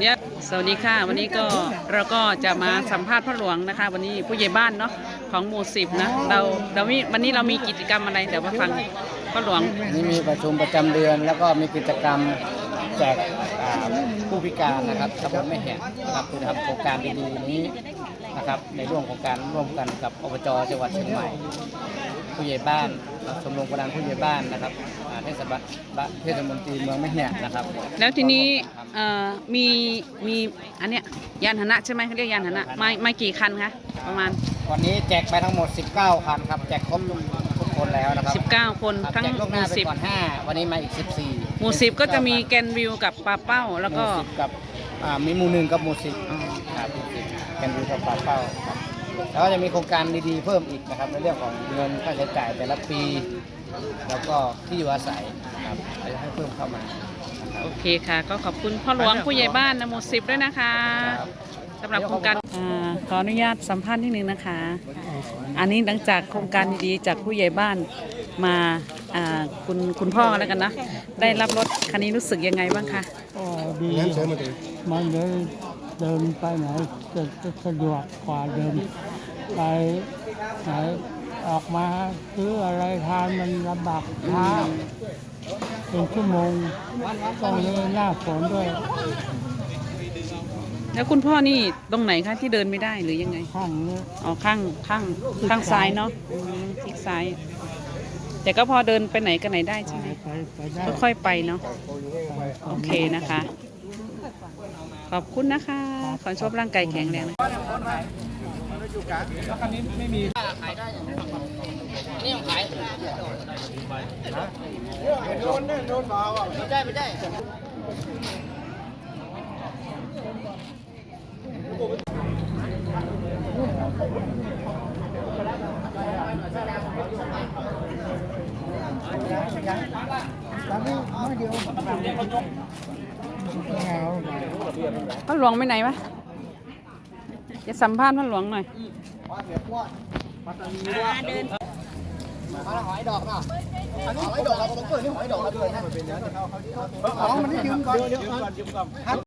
เนี่ยสวัสดีค่ะ วันนี้ก็เราก็จะมาสัมภาษณ์พ่อหลวงนะคะ วันนี้ผู้ใหญ่บ้านเนาะของหมู่สิบนะเราเรามีวันนี้เรามีกิจกรรมอะไรเดี๋ยวมาฟังพ่อหลวงนี่มีประชุมประจำเดือน แล้วก็มีกิจกรรมแจกอ่าผู้พิการนะครับตำบลแม่แหกนะครับคือทำโครงการดีๆนี้นะครับในร่วมโครงการร่วมกันกับอบจจังหวัดเชียงใหม่ ผู้ใหญ่บ้าน ชมรมกำลังผู้ใหญ่บ้านนะครับอ่าเทศบาลบะเทศมนตรีเมืองแม่แหกนะครับแล้วทีนี้เอ่อมีมีอันเนี้ยยานพาหนะใช่ไหมเขาเรียกยานพาหนะไม่ไม่กี่คันคะประมาณ วันนี้แจกไปทั้งหมด 19 คันครับ แจกครบทุกคนแล้วนะครับ19 คนครับทั้งแจกล่วงหหน้ามู่ไปสิบก่อน5วันนี้มาอีก 14หมู่สิบก็จะมีแกนวิวกับปลาเป้าแล้วก็หมู่สิบกับอ่ามีหมู่หนึ่งกับหมู่สิบอ๋อครับหมู่สิบกันดูกับปากเป้าครับ แล้วก็จะมีโครงการดีๆเพิ่มอีกนะครับ ในเรื่องของเงินค่าใช้จ่ายแต่ละปี แล้วก็ที่อยู่อาศัยนะครับจะให้เพิ่มเข้ามานะครับ โอเคค่ะ ก็ขอบคุณพ่อหลวงผู้ใหญ่บ้านนะหมู่สิบด้วยนะคะครับสำหรับโครงการอ่าขออนุญาตสัมภาษณ์นิดนึงนะคะ อันนี้หลังจากโครงการดีๆจากผู้ใหญ่บ้านมาอ่าคุณคุณพ่อแล้วกันนะ ได้รับรถคันนี้รู้สึกยังไงบ้างคะก็ดีมันเลยเดินไปไหนจะจะสะดวกกว่าเดิม ไปไหนออกมาซื้ออะไรทานมันลำบากช้าเป็นชั่วโมงต้องเลยหน้าฝนด้วย แล้วคุณพ่อนี่ตรงไหนคะที่เดินไม่ได้หรือยังไง ข้างนี้อ๋อข้างข้างข้างซ้ายเนาะอืมซีกซ้าย แต่ก็พอเดินไปไหนกันไหนได้ไปใช่ไหม ไปไปได้ค่อยๆไปเนาะ โอเคนะคะ ขอบคุณนะคะ ขอให้โชคร่างกายแข็งแรงนะ นี่ของขายโดนเนี่ยโดนเบาไม่ได้ไม่ได้พ่อหลวงไปไหนวะ จะสัมภาษณ์พ่อหลวงหน่อยเดินหอยดอกเนาะหอยดอกเราต้องเปิดนี่หอยดอกเราด้วยนะอ๋อมันได้ยืมก่อน